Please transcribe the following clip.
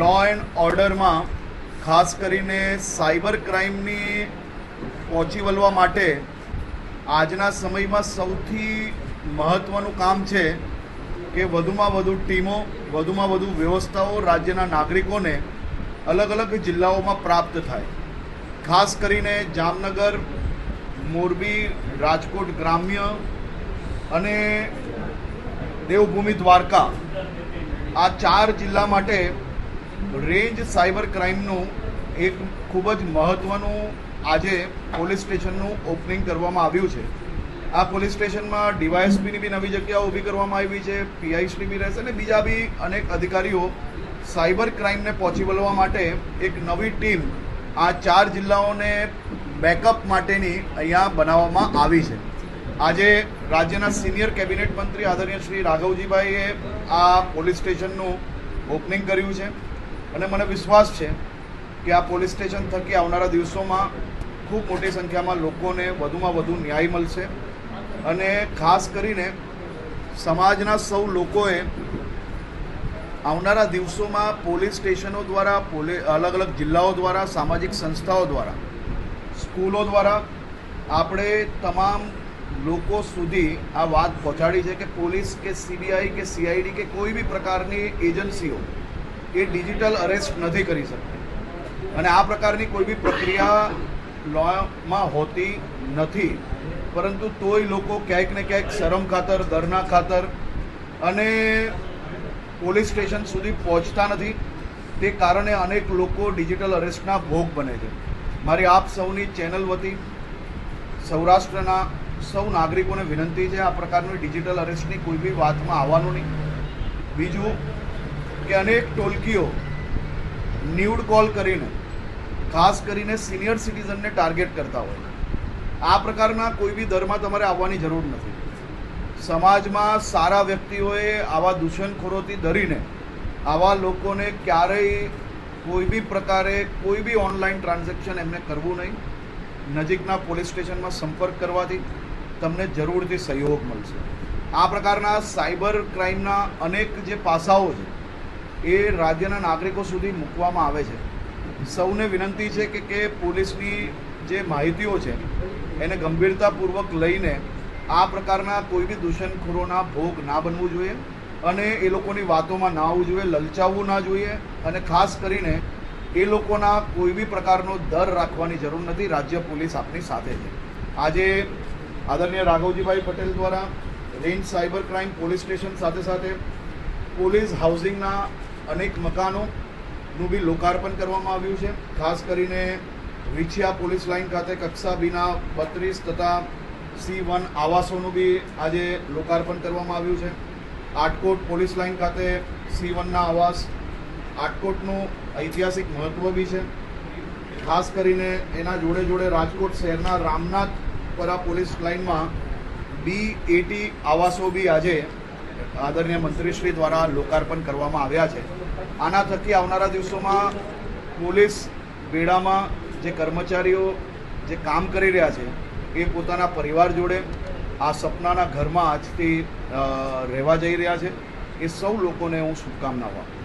Law and ઓર્ડરમાં ખાસ કરીને સાયબર ક્રાઇમની પહોંચી વળવા માટે આજના સમયમાં સૌથી મહત્ત્વનું કામ છે કે વધુમાં વધુ ટીમો, વધુમાં વધુ વ્યવસ્થાઓ રાજ્યના નાગરિકોને અલગ અલગ જિલ્લાઓમાં પ્રાપ્ત થાય. ખાસ કરીને જામનગર, મોરબી, રાજકોટ ગ્રામ્ય અને દેવભૂમિ દ્વારકા આ ચાર જિલ્લા માટે રેન્જ સાયબર ક્રાઇમનું એક ખૂબ જ મહત્ત્વનું આજે પોલીસ સ્ટેશનનું ઓપનિંગ કરવામાં આવ્યું છે. આ પોલીસ સ્ટેશનમાં ડીવાયએસપીની બી નવી જગ્યાઓ ઊભી કરવામાં આવી છે પીઆઈશ્રી બી રહેશે અને બીજા બી અનેક અધિકારીઓ સાયબર ક્રાઇમને પહોંચી વળવા માટે એક નવી ટીમ આ ચાર જિલ્લાઓને બેકઅપ માટેની અહીંયા બનાવવામાં આવી છે. આજે રાજ્યના સિનિયર કેબિનેટ મંત્રી આદરણીય શ્રી રાઘવજીભાઈએ આ પોલીસ સ્ટેશનનું ઓપનિંગ કર્યું છે. અને મને વિશ્વાસ છે કે આ પોલીસ સ્ટેશન થકી આવનારા દિવસોમાં ખૂબ મોટી સંખ્યામાં લોકોને વધુમાં વધુ ન્યાય મળશે. અને ખાસ કરીને સમાજના સૌ લોકોએ આવનારા દિવસોમાં પોલીસ સ્ટેશનો દ્વારા, પોલી, અલગ અલગ જિલ્લાઓ દ્વારા, સામાજિક સંસ્થાઓ દ્વારા, સ્કૂલો દ્વારા આપણે તમામ લોકો સુધી આ વાત પહોંચાડી છે કે પોલીસ કે સીબીઆઈ કે સીઆઈડી કે કોઈ બી પ્રકારની એજન્સીઓ એ ડિજિટલ અરેસ્ટ નથી કરી શકતી. અને આ પ્રકારની કોઈ બી પ્રક્રિયા લોમાં હોતી નથી. પરંતુ તોય લોકો ક્યાંક ને ક્યાંક શરમ ખાતર દરના ખાતર અને પોલીસ સ્ટેશન સુધી પહોંચતા નથી. તે કારણે અનેક લોકો ડિજિટલ અરેસ્ટના ભોગ બને છે. મારી આપ સૌની ચેનલ વતી સૌરાષ્ટ્રના સૌ નાગરિકોને વિનંતી છે આ પ્રકારની ડિજિટલ અરેસ્ટની કોઈ બી વાતમાં આવવાનું નહીં. બીજું કે અનેક ટોલકીઓ ન્યૂડ કોલ કરીને, ખાસ કરીને સિનિયર સિટીઝનને ટાર્ગેટ કરતા હોય. આ પ્રકારના કોઈ બી દરમાં તમારે આવવાની જરૂર નથી. સમાજમાં સારા વ્યક્તિઓએ આવા દૂષણખોરોથી ડરીને, આવા લોકોને ક્યારેય કોઈ બી પ્રકારે કોઈ બી ઓનલાઈન ટ્રાન્ઝેક્શન એમને કરવું નહીં. નજીકના પોલીસ સ્ટેશનમાં સંપર્ક કરવાથી તમને જરૂરથી સહયોગ મળશે. આ પ્રકારના સાયબર ક્રાઇમના અનેક જે પાસાઓ છે એ રાજ્યના નાગરિકો સુધી મૂકવામાં આવે છે. સૌને વિનંતી છે કે કે પોલીસની જે માહિતીઓ છે, એને ગંભીરતાપૂર્વક લઈને આ પ્રકારના કોઈ બી દૂષણખોરોના ભોગ ના બનવું જોઈએ અને એ લોકોની વાતોમાં ના આવવું જોઈએ, લલચાવવું ના જોઈએ અને ખાસ કરીને એ લોકોના કોઈ બી પ્રકારનો દર રાખવાની જરૂર નથી, રાજ્ય પોલીસ આપની સાથે છે. આજે આદરણીય રાઘવજીભાઈ પટેલ દ્વારા range cyber crime police station સાથે સાથે પોલીસ હાઉસિંગના અનેક મકાનોનું બી લોકાર્પણ કરવામાં આવ્યું છે. ખાસ કરીને વિછિયા પોલીસ લાઇન ખાતે કક્ષા બીના બત્રીસ તથા સી વન આવાસોનું બી આજે લોકાર્પણ કરવામાં આવ્યું છે. આટકોટ પોલીસ લાઇન ખાતે સી વનના આવાસ આટકોટનું ઐતિહાસિક મહત્ત્વ બી છે. ખાસ કરીને એના જોડે જોડે રાજકોટ શહેરના રામનાથપરા પોલીસ લાઇનમાં બી એટી આવાસો બી આજે આદરણીય મંત્રીશ્રી દ્વારા લોકાર્પણ કરવામાં આવ્યા છે. આના થકી આવનારા દિવસોમાં પોલીસ બેડામાં જે કર્મચારીઓ જે કામ કરી રહ્યા છે, એ પોતાના પરિવાર જોડે, આ સપનાના ઘરમાં આજથી રહેવા જઈ રહ્યા છે. એ સૌ લોકોને હું શુભકામનાઓ આપું